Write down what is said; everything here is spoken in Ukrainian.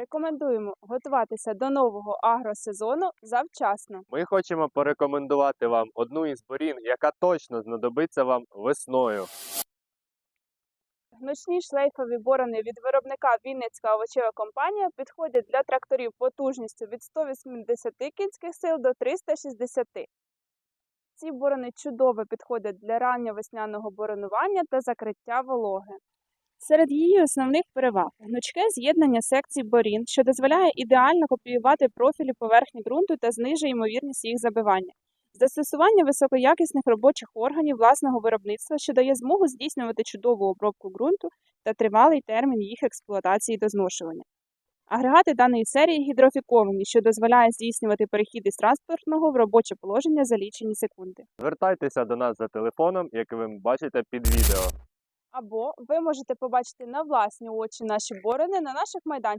Рекомендуємо готуватися до нового агросезону завчасно. Ми хочемо порекомендувати вам одну із борін, яка точно знадобиться вам весною. Гнучні шлейфові борони від виробника Вінницька овочева компанія підходять для тракторів потужністю від 180 кінських сил до 360. Ці борони чудово підходять для ранньовесняного боронування та закриття вологи. Серед її основних переваг гнучке з'єднання секцій борін, що дозволяє ідеально копіювати профілі поверхні ґрунту та знижує ймовірність їх забивання. Застосування високоякісних робочих органів власного виробництва, що дає змогу здійснювати чудову обробку ґрунту та тривалий термін їх експлуатації до зношування. Агрегати даної серії гідрофіковані, що дозволяє здійснювати перехід із транспортного в робоче положення за лічені секунди. Звертайтеся до нас за телефоном, який ви бачите під відео. Або ви можете побачити на власні очі наші борони на наших майданчиках